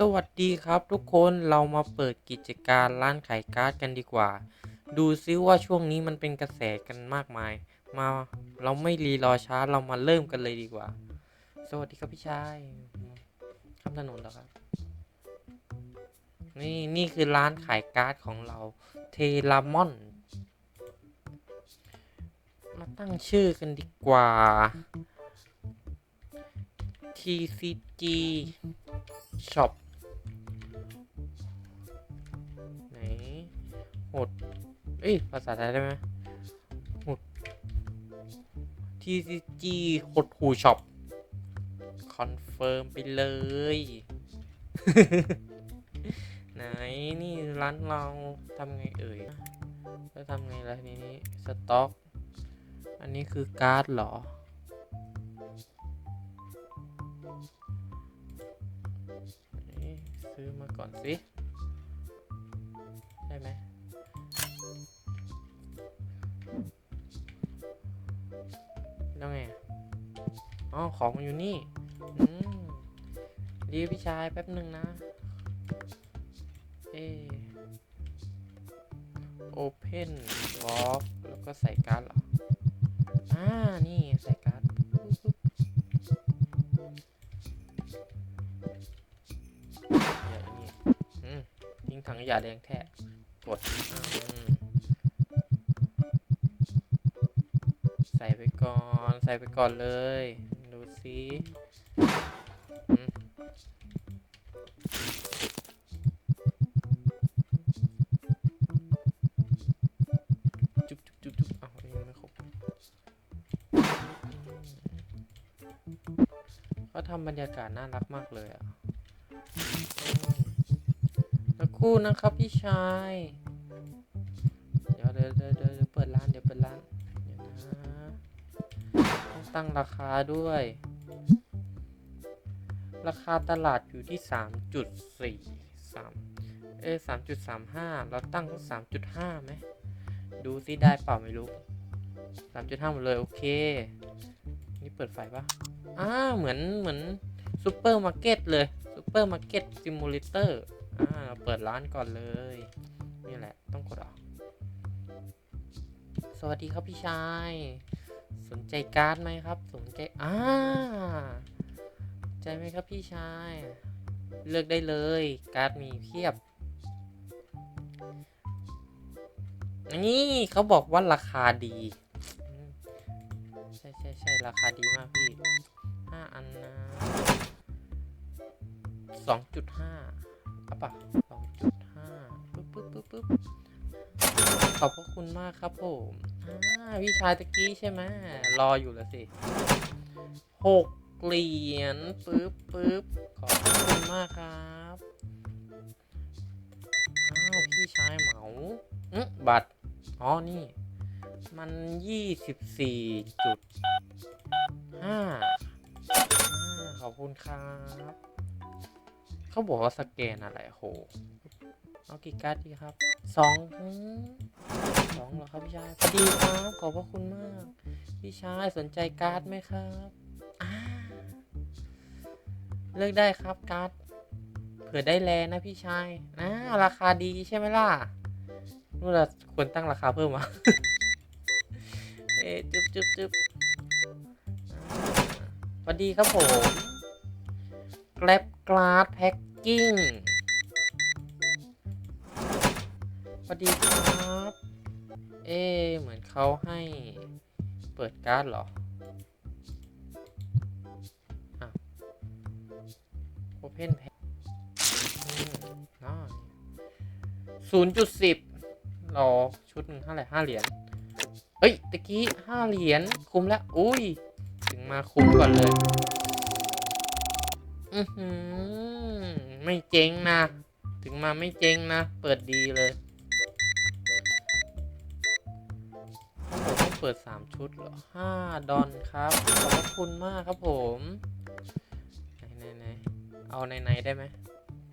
สวัสดีครับทุกคนเรามาเปิดกิจการร้านขายการ์ดกันดีกว่า ดูซิว่าช่วงนี้มันเป็นกระแสกันมากมาย มาเราไม่รีรอช้าเรามาเริ่มกันเลยดีกว่า สวัสดีครับพี่ชายข้ามถนนแล้วครับ นี่นี่คือร้านขายการ์ดของเราเทลามอน มาตั้งชื่อกันดีกว่า TCG Shop ด เอ้ย ภาษาไทยได้ไหมหด TCG หดหูช็อป คอนเฟิร์มไปเลย ไหน นี่ร้านเราทำไงเอ่ย แล้วทำไงล่ะทีนี้ สต็อก อันนี้คือการ์ดเหรอซื้อมาก่อนสิ ได้ไหม แล้วไง อ๋อ ของมันอยู่นี่อืมดีพี่ชายแป๊บหนึ่งนะ เอ Open Box แล้วก็ใส่การ์ดเหรอ อ่า นี่ใส่การ์ดอย่าอันนี้อืมทิ้งถังขยะแดงแท้กดอ่าอืม ใส่ไปก่อน ใส่ไปก่อนเลย ดูสิจุ๊บจุ๊บจุ๊บจุ๊บเอายังไม่ครบเขาทำบรรยากาศน่ารักมากเลยอะสักครู่นะครับพี่ชาย เดี๋ยวเดี๋ยวเดี๋ยวเปิดร้าน เดี๋ยวเปิดร้าน ตั้งราคาด้วย ราคาตลาดอยู่ที่สามจุดสี่สามเอ้สามจุดสามห้าเราตั้งสักสามจุดห้าไหมดูซิได้เปล่าไม่รู้สามจุดห้าหมดเลย โอเค นี่เปิดไฟปะอ่าเหมือนเหมือนซูเปอร์มาร์เก็ตเลยซูเปอร์มาร์เก็ตซิมูเลเตอร์อ่าเราเปิดร้านก่อนเลย นี่แหละต้องกดออก สวัสดีครับพี่ชาย สนใจการ์ดไหมครับ สนใจอ่าใจไหมครับพี่ชาย เลือกได้เลย การ์ดมีเพียบ นี่เขาบอกว่าราคาดี ใช่ใช่ใช่ราคาดีมากพี่ห้าอันนะสองจุดห้าอะปะสองจุดห้าปึ๊บปึ๊บปึ๊บปึ๊บขอบพระคุณมากครับผม อ่าพี่ชายตะกี้ใช่ไหมรออยู่แล้วสิหกเหรียญปึ๊บปึ๊บขอบคุณมากครับอ้าวพี่ชายเหมาอืบัตรอ๋อนี่ มันยี่สิบสี่จุดห้าขอบคุณครับ เขาบอกว่าสแกนอะไรโห เอากี่การ์ดดีครับสองสองเหรอครับพี่ชายพอดีครับขอบพระคุณมาก พี่ชายสนใจการ์ดไหมครับเลือกได้ครับการ์ดเผื่อได้แลนะพี่ชายอ่าราคาดีใช่ไหมล่ะนู่นเราควรตั้งราคาเพิ่มวะเอ๊จุ๊บจุ๊บจุ๊บอ่าสวัสดีครับผมแกลบกลาสแพ็กกิ้ง สวัสดีครับ เอ๊เหมือนเขาให้เปิดการ์ดเหรออะ Open Pack ศูนย์จุดสิบรอชุดหนึ่งเท่าไหร่ห้าเหรียญ เอ้ย ตะกี้ห้าเหรียญ คุ้มแล้ว อุ้ย ถึงมาคุ้มก่อนเลย อือหือ ไม่เจ๊งนะ ถึงมาไม่เจ๊งนะ เปิดดีเลย เปิดสามชุดเหรอห้าดอนครับ ขอบคุณมากครับผมไหนไหนเอาในในได้ไหม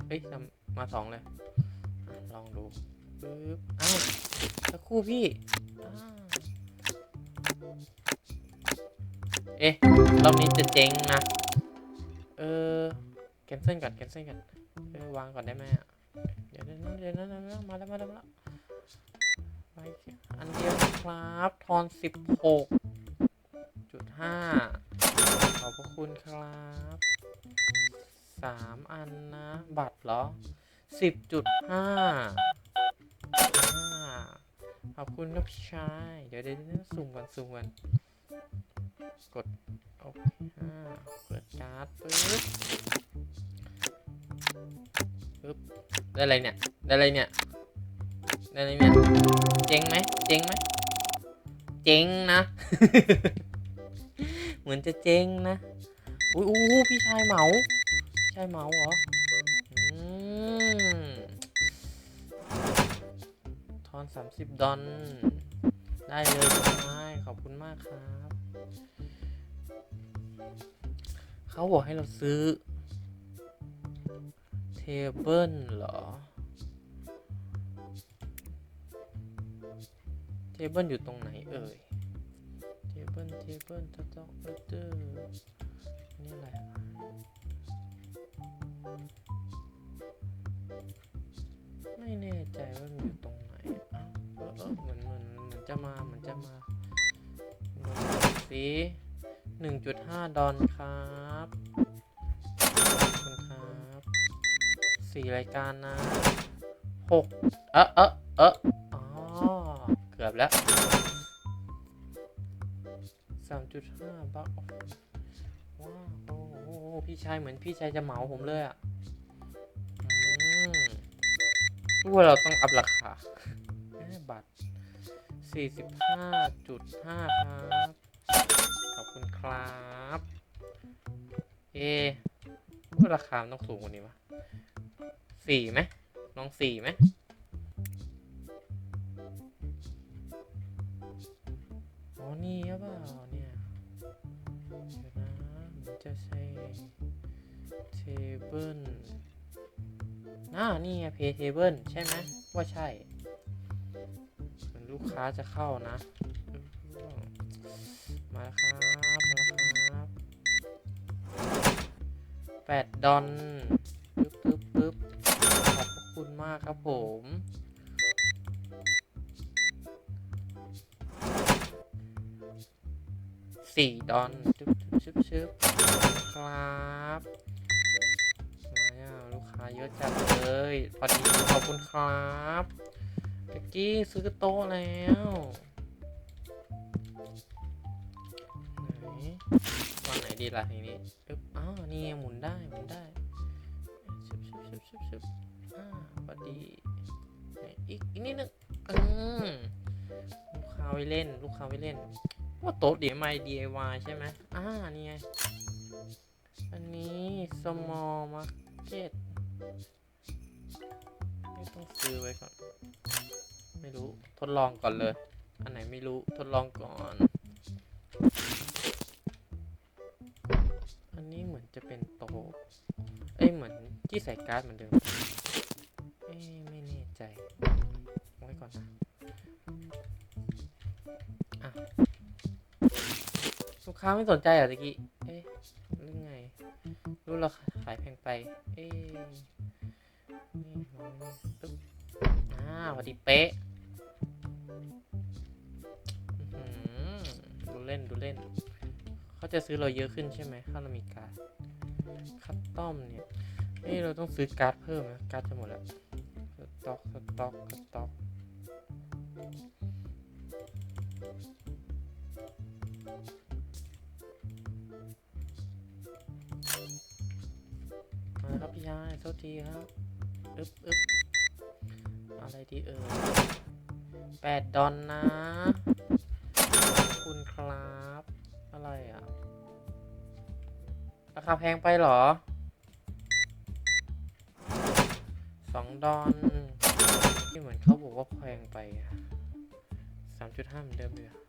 เฮ้ยทำมาสองเลย ลองดูปึ๊บอ้าวสักคู่พี่เอ๊ะรอบนี้จะเจ๊งนะ เออแคนเซิลก่อนแคนเซิลก่อนเออวางก่อนได้ไหมอะเดี๋ยวนะเดี๋ยวนเดี๋ยวนะมาแล้วมาแล้วมาแล้ว ไปอันเดียวครับ ทอนสิบหกจุดห้าขอบพระคุณครับสามอันนะ บัตรเหรอสิบจุดห้าขอบคุณครับพี่ชาย เดี๋ยวเดี๋ยวสุ่มกันสุ่มกันกดโอเคอ่าเปิดการ์ดปึ๊บปึ๊บได้อะไรเนี่ย ได้อะไรเนี่ย ได้อะไรเนี่ยเจ๊งไหมเจ๊งไหมเจ๊งนะ เหมือนจะเจ๊งนะอุ้ยอู้พี่ชายเหมาชายเหมาเหรอทอนสามสิบดอลได้เลยพี่ชายขอบคุณมากครับ เขาบอกให้เราซื้อ เทเบิลเหรอ เทเบิลอยู่ตรงไหนเอ่ย เทเบิลเทเบิลสต็อกออเดอร์นี่อะไรอะไม่แน่ใจว่ามันอยู่ตรงไหนอ้าวเออเออเหมือนเหมือนเหมือนจะมาเหมือนจะมาสิหนึ่งจุดห้าดอลครับขอบคุณครับสี่รายการนะหกเออเออเอออ๋อเกือ บแล้วสามจุดห้าบักว้าวโอ้โหพี่ชายเหมือนพี่ชายจะเหมาผมเลยอะอืมว่าเราต้องอัพราคาบัตรสี่สิบห้าจุดห้าครับ ขอบคุณครับเอว่าราคาต้องสูงกว่านี้วะสี่ไหมลองสี่ไหม นี่หรือเปล่าเนี่ยเดี๋ยวนะมันจะใช่เทเบิลน่านี่ไงเพย์เทเบิลใช่ไหมว่าใช่เหมือนลูกค้าจะเข้านะ มาแล้วครับ มาแล้วครับแปดดอนปึ๊บปึ๊บปึ๊บขอบคุณมากครับผม สี่ดอนชึบชึบชึบครับมาเนี่ยลูกค้าเยอะจัดเลยพอดีขอบคุณครับเมื่อกี้ซื้อโต๊ะแล้วไหนวางไหนดีล่ะทีนี้ปึ๊บอ้าวนี่ไงหมุนได้หมุนได้ชึบชึบชึบชึบชึบอ่าพอดีอีกอีกนิดนึงอืมลูกค้าไว้เล่น ลูกค้าไว้เล่น ว่าโต๊ะ DIY DIY ใช่ไหมอ่า นี่ไง อันนี้ small market ไม่ต้องซื้อไว้ก่อน ไม่รู้ ทดลองก่อนเลย อันไหนไม่รู้ ทดลองก่อน อันนี้เหมือนจะเป็นโต๊ะ เอ้ย เหมือนที่ใส่การ์ดเหมือนเดิม เอ้ย ไม่แน่ใจไว้ก่อนนะ อะ ค้าไม่สนใจเหรอตะกี้ เอ๊ะหรือไง รู้เราขายแพงไป เอ๊ะนี่ลองปึ๊บอ่าพอดีเป๊ะดูเล่นดูเล่น เขาจะซื้อเราเยอะขึ้นใช่ไหมถ้าเรามีการ์ดคัสตอมเนี่ยเอ้ยเราต้องซื้อการ์ดเพิ่มนะการ์ดจะหมดแล้วสต็อกสต็อกสต็อก มาแล้วครับพี่ชายโทษทีครับอึ๊บอึ๊บอะไรดีเอ่ยแปดดอนนะ คุณครับ อะไรอะ ราคาแพงไปหรอสองดอนที่เหมือนเขาบอกว่าแพงไปสามจุดห้าเหมือนเดิมเลยอะ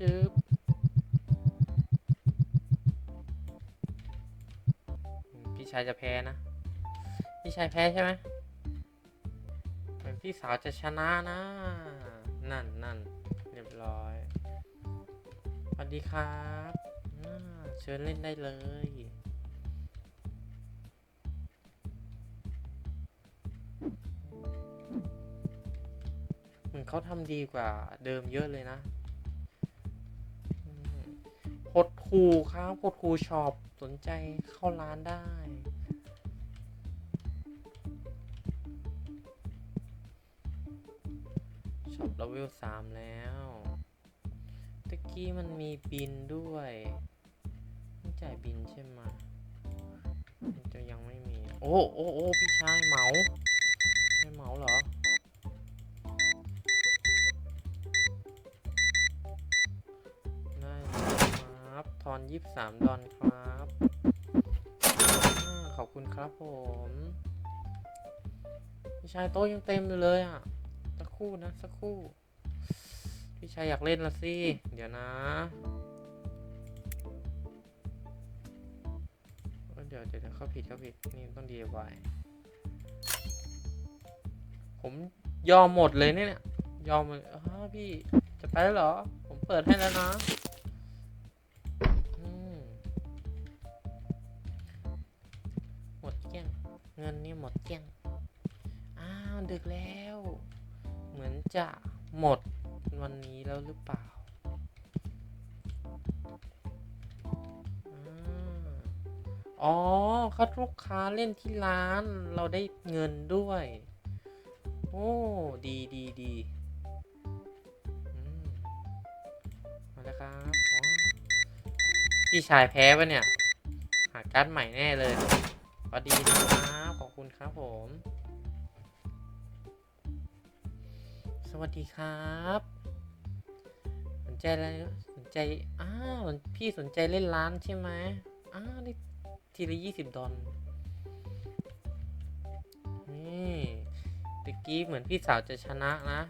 ชุบชุบชุบชุบอืมพี่ชายจะแพ้นะ พี่ชายแพ้ใช่ไหมเหมือนพี่สาวจะชนะนะ นั่นนั่นเรียบร้อย สวัสดีครับเชิญเล่นได้เลยเหมือนเขาทำดีกว่าเดิมเยอะเลยนะ คูครับพดคูช็อปสนใจเข้าร้านได้ ช็อปเลเวลสามแล้วตะกี้มันมีบินด้วยต้องจ่ายบินใช่ไหมมันจะยังไม่มี โอ้โอ้โอ้พี่ชายเหมา 23 ดอนครับ ขอบคุณครับผมพี่ชายโต๊ะยังเต็มอยู่เลยอะ สักครู่นะ สักครู่ พี่ชายอยากเล่นละสิ เดี๋ยวนะ เดี๋ยวเดี๋ยวเข้าผิดเข้าผิด นี่ต้องดีไวผมยอมหมดเลยเนี่ย ยอมเลยพี่ จะไปแล้วเหรอ ผมเปิดให้แล้วนะ เงินนี่หมดเกลี้ยง อ้าว ดึกแล้ว เหมือนจะหมดวันนี้แล้วหรือเปล่าอ๋อเขาลูกค้าเล่นที่ร้านเราได้เงินด้วย โอ้ ดีดีดีมาแล้วครับพี่ชายแพ้ปะเนี่ย หาการ์ดใหม่แน่เลยสวัสดีนะครับ คุณครับผม สวัสดีครับสนใจอะไรสนใจอ้าวพี่สนใจเล่นร้านใช่ไหมอ้าวได้ทีละยี่สิบดอลนี่ตะกี้เหมือนพี่สาวจะชนะนะ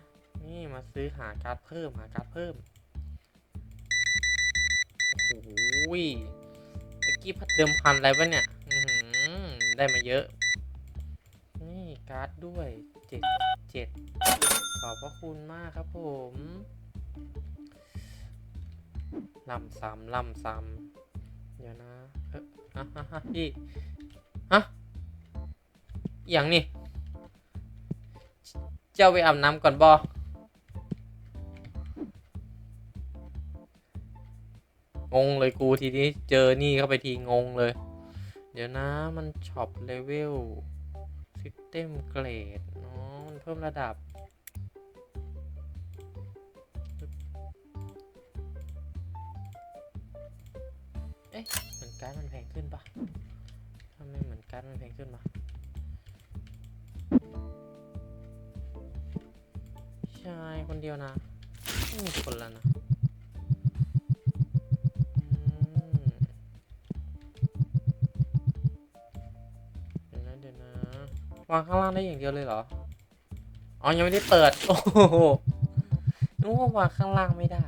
นี่มาซื้อหาการ์ดเพิ่มหาการ์ดเพิ่มโอ้โหยตะกี้พัดเดิมพันอะไรวะเนี่ยได้มาเยอะ การ์ดด้วยเจ็ดเจ็ดขอบพระคุณมากครับผมลำซ้ำลำซ้ำเดี๋ยวนะเอะฮะฮะฮะพี่ฮะอย่างนี่เจ้าไปอาบน้ำก่อนบองงเลยกูทีนี้เจอนี่เข้าไปทีงงเลย เดี๋ยวนะมันช็อปเลเวล เต็มเกรดเนาะมันเพิ่มระดับ เอ๊ะเหมือนการดมันแพงขึ้นปะทำไมเหมือนการดมันแพงขึ้นปะใช่ คนเดียวนะไม่มีคนแล้วนะ วางข้างล่างได้อย่างเดียวเลยเหรอ อ๋อ ยังไม่ได้เปิด โอ้โหนึกว่าวางข้างล่างไม่ได้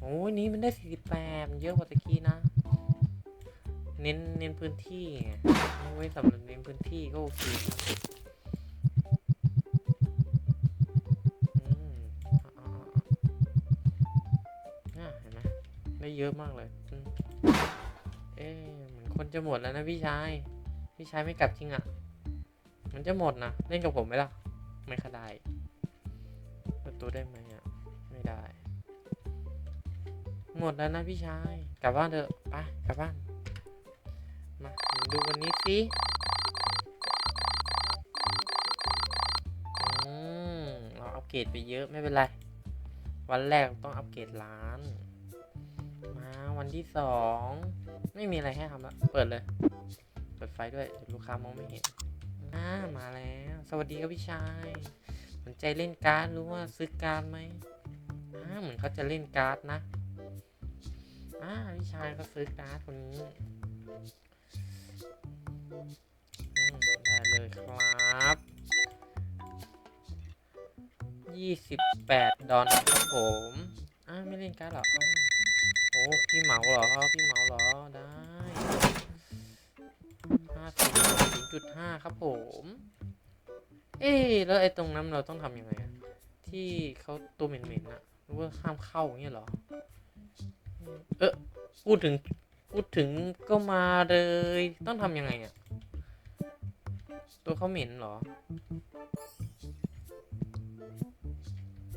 โอ้ยนี่มันได้สี่สิบแปดเยอะกว่าตะกี้นะ เน้นเน้นพื้นที่ไงเอาไว้สำหรับเน้นพื้นที่ก็โอเคนี่เห็นไหมได้เยอะมากเลย เอ๊ะเหมือนคนจะหมดแล้วนะพี่ชาย พี่ชายไม่กลับจริงอะ มันจะหมดนะ เล่นกับผมไหมล่ะ ไม่ค่อยได้ประตูได้ไหมอะ ไม่ได้ หมดแล้วนะพี่ชาย กลับบ้านเถอะ ไป กลับบ้าน มาดูวันนี้สิเราอัปเกรดไปเยอะไม่เป็นไร วันแรกต้องอัปเกรดร้าน มาวันที่สอง ไม่มีอะไรให้ทำละ เปิดเลย เปิดไฟด้วยเดี๋ยวลูกค้ามองไม่เห็น อ่ามาแล้ว สวัสดีครับพี่ชายสนใจเล่นการ์ดรือว่าซื้อการ์ดไหมอ่าเหมือนเขาจะเล่นการ์ดนะอ่าพี่ชายก็ซื้อการ์ดคนนี้ได้เลยครับยี่สิบแปดดอนครับผมอ่าไม่เล่นการ์ดหรอโอ้พี่เหมาเหรอพี่เหมาเหรอได้ ห้าสิบศูนย์จุดห้าครับผม เอ๊ะแล้วไอ้ตรงนั้นเราต้องทำยังไงอะที่เขาตัวเหม็นๆอะหรือว่าห้ามเข้าอย่างเงี้ยเหรอ เออพูดถึง พูดถึงก็มาเลย ต้องทำยังไงอะตัวเขาเหม็นเหรอ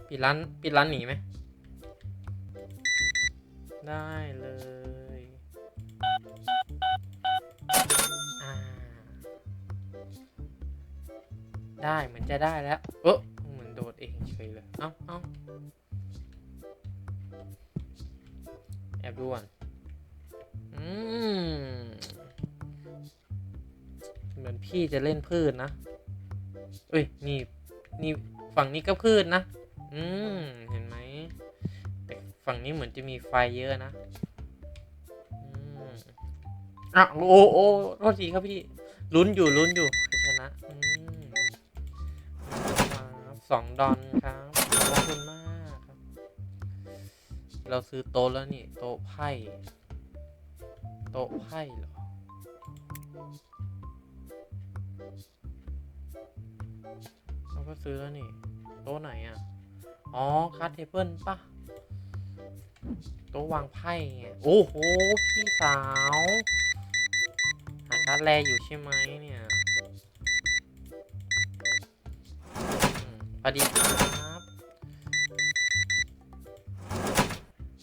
ปิดร้าน ปิดร้านหนีไหม ได้เลย ได้เหมือนจะได้แล้ว เออเหมือนโดดเองเฉยเลย เอ้าเอ้าแอบดูก่อนอืมเหมือนพี่จะเล่นพืชนะเอ้ย นี่นี่ฝั่งนี้ก็พืชนะ อืม เห็นไหม แต่ฝั่งนี้เหมือนจะมีไฟเยอะนะอืมอะโอ้โอ้โทษทีครับพี่ ลุ้นอยู่ลุ้นอยู่ชนะอืม สองดอนครับขอบคุณมากครับ เราซื้อโต๊ะแล้วนี่ โต๊ะไพ่โต๊ะไพ่เหรอ เราก็ซื้อแล้วนี่ โต๊ะไหนอะ อ๋อคัสเทเบิลปะโต๊ะวางไพ่ไง โอ้โห พี่สาว หาการแลอยู่ใช่ไหมเนี่ย สวัสดีครับ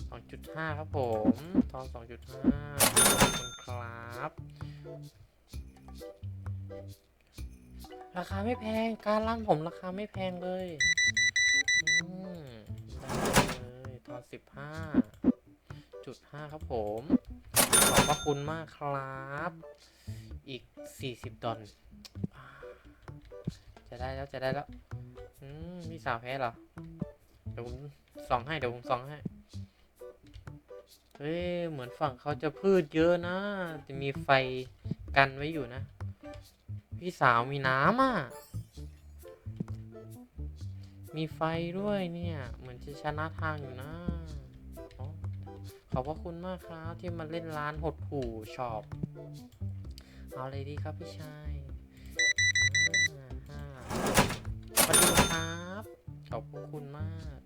สองจุดห้าครับผมทองสองจุดห้าขอบคุณครับ ราคาไม่แพง การร้านผมราคาไม่แพงเลยอืมได้เลยทอนสิบห้าจุดห้าครับผม ขอบพระคุณมากครับ อีกสี่สิบดอลจะได้แล้วจะได้แล้ว อืมพี่สาวแพ้เหรอ เดี๋ยวผมส่องให้ เดี๋ยวผมส่องให้ เฮ้ย เหมือนฝั่งเขาจะพืชเยอะนะ จะมีไฟกันไว้อยู่นะ พี่สาวมีน้ำอะ มีไฟด้วยเนี่ย เหมือนจะชนะทางอยู่นะอขอบพระคุณมากครับที่มาเล่นร้านหดหู่ช็อปเอาเลยดีครับพี่ชาย อ่าห้าสวัสดีครับ ขอบคุณมาก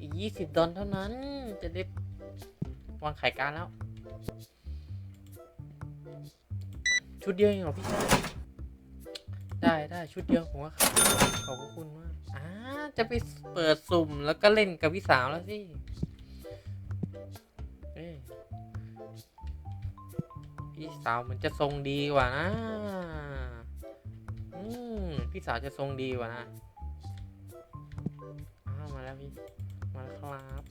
อีก20ดอลเท่านั้น จะได้วางไข่การแล้ว ชุดเดียวเองเหรอพี่ชายได้ได้ชุดเดียวผมว่าขายขอบคุณมากอ่าจะไปเปิดสุ่มแล้วก็เล่นกับพี่สาวแล้วสิเอพี่สาวมันจะทรงดีกว่านะ อืม พี่สาวจะทรงดีกว่านะ อ้าวมาแล้วพี่ มาแล้วครับ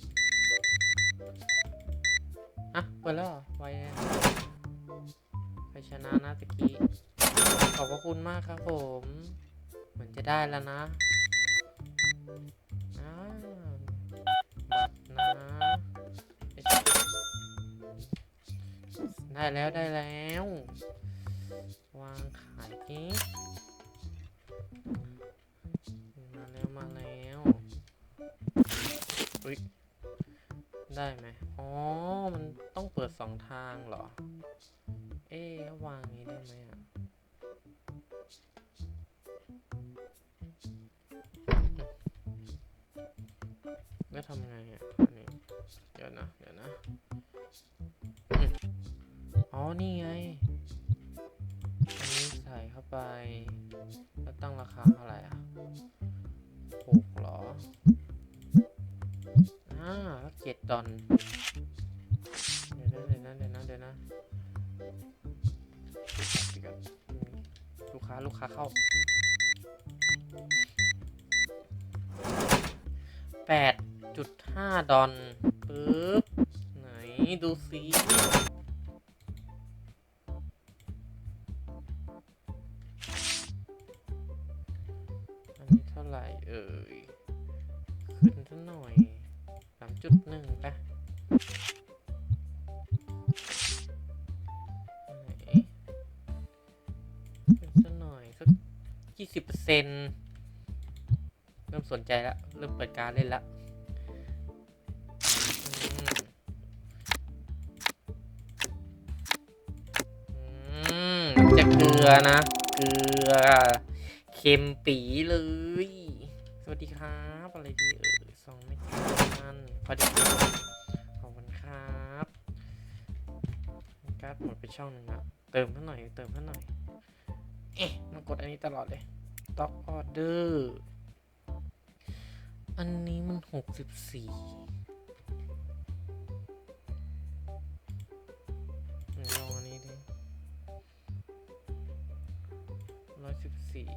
อะเปิดแล้วไวไปชนะนะตะกี้ ขอบพระคุณมากครับผม เหมือนจะได้แล้วนะอ่าบัตรนะ ได้แล้วได้แล้ว วางขายที อุ้ยได้ไหมอ๋อ มันต้องเปิดสองทางเหรอ เอ๊ะวางนี้ได้ไหมอะแล้วทำไงอะอันนี้เดี๋ยวนะ เดี๋ยวนะ อ๋อ นี่ไง อันนี้ใส่เข้าไป แล้วตั้งราคาเท่าไหร่อะ ดอลเดี๋ยวนะเดี๋ยวนะเดี๋ยวนะเดี๋ยวนะเดี๋ยวก่อนลูกค้าลูกค้าเข้าแปดจุดห้าดอลปึ๊บไหนดูสิอันนี้เท่าไหร่เอ่ยขึ้นสักหน่อย สามจุดหนึ่งปะไหนขึ้นสักหน่อยสักยี่สิบเปอร์เซ็นเริ่มสนใจแล้ว เริ่มเปิดการเล่นแล้วจะเกลือนะ เกลือ เค็มปีเลย สวัสดีครับ อะไรดีเอ่ยสองไม่ อดีขอบคุณครับการ์ดหมดไปช่องหนึงแล้วเติมเพิ่มหน่อยเติมเพิ่มหน่อยเอ๊ะมันกดอันนี้ตลอดเลย Stock Order อันนี้มันหกสิบสี่ลองอันนี้ดิร้อยสิบสี่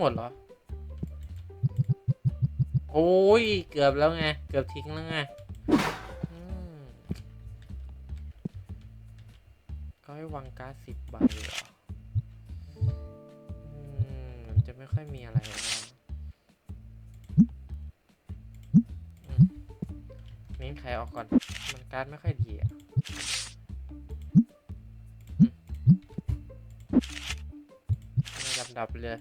หมดเหรอ โอ้ย เกือบแล้วไง เกือบทิ้งแล้วไงอืมก็ให้วางการ์ดสิบใบเหรออืมมันจะไม่ค่อยมีอะไรแล้วมนิ้นไขออกก่อน มันการ์ดไม่ค่อยดีอะดับๆเลย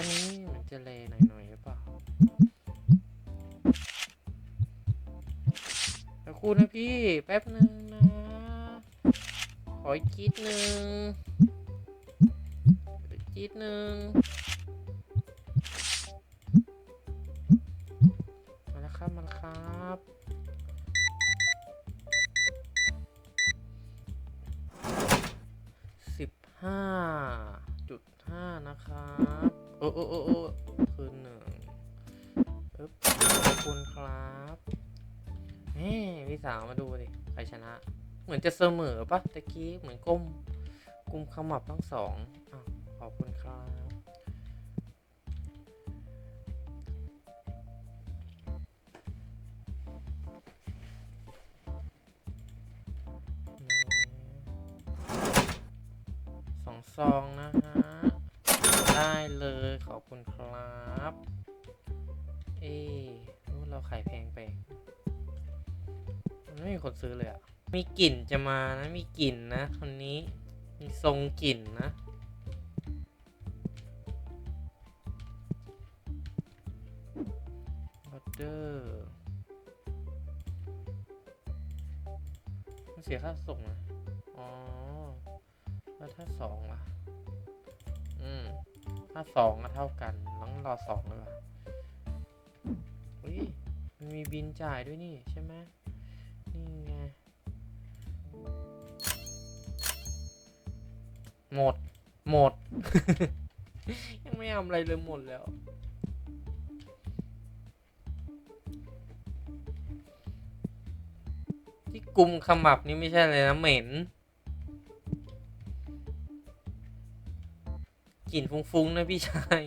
อันนี้เหมือนจะเลหน่อยๆหรือเปล่าแต่คุณนะพี่ แป๊บนึงนะ ขออีกจีดหนึ่งอีกจีดหนึ่งมาแล้วครับมาแล้วครับสิบห้าจุดห้านะครับ โอ้โอ้โอ้โอ้คืนหนึ่งอึ๊บขอบคุณครับเฮ้พี่สาวมาดูดิใครชนะ เหมือนจะเสมอปะตะกี้เหมือนก้มกุมขมับทั้งสองอขอบคุณครับสองซองนะฮะ ได้เลยขอบคุณครับ เอ๊ะรู้เราขายแพงไป มันไม่มีคนซื้อเลยอะมีกลิ่นจะมานะ มีกลิ่นนะคนนี้ มีทรงกลิ่นนะออเดอร์มันเสียค่าส่งนะอ๋อ แล้วถ้าสองล่ะ อืม ถ้าสองก็เท่ากันต้องรอสองเลยว่ะอุ้ยมันมีบินจ่ายด้วยนี่ใช่ไหมนี่ไง หมด หมด ยังไม่ทำอะไรเลยหมดแล้วที่กลุ่มขมับนี่ไม่ใช่เลยนะเหม็น กลิ่นฟุ้งๆนะพี่ชาย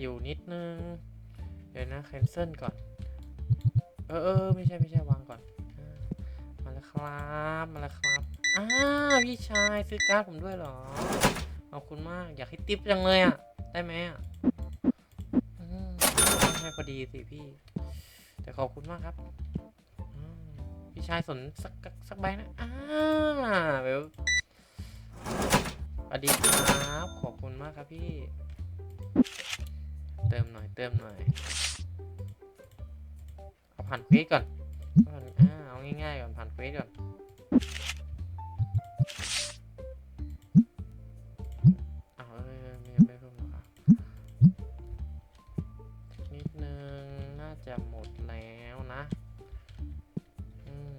อยู่นิดนึง เดี๋ยวนะแคนเซิลก่อน เออเออไม่ใช่ไม่ใช่วางก่อน มาแล้วครับมาแล้วครับอ่าพี่ชายซื้อการ์ดผมด้วยเหรอ ขอบคุณมากอยากให้ติปจังเลยอะ ได้ไหมอะให้พอดีสิพี่ แต่ขอบคุณมากครับพี่ชายสนสักสักใบนะอ่าแบบสวัสดีครับ ขอบคุณมากครับพี่ เติมหน่อยเติมหน่อยเอาผ่านเควสก่อนเอาผ่านอ่าเอาง่ายๆก่อนผ่านเควสก่อนเอาเอ้ยไม่ไม่เพิ่มหรอกครับนิดนึงน่าจะหมดแล้วนะอืม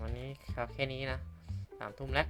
วันนี้ครับแค่นี้นะสามทุ่มแล้ว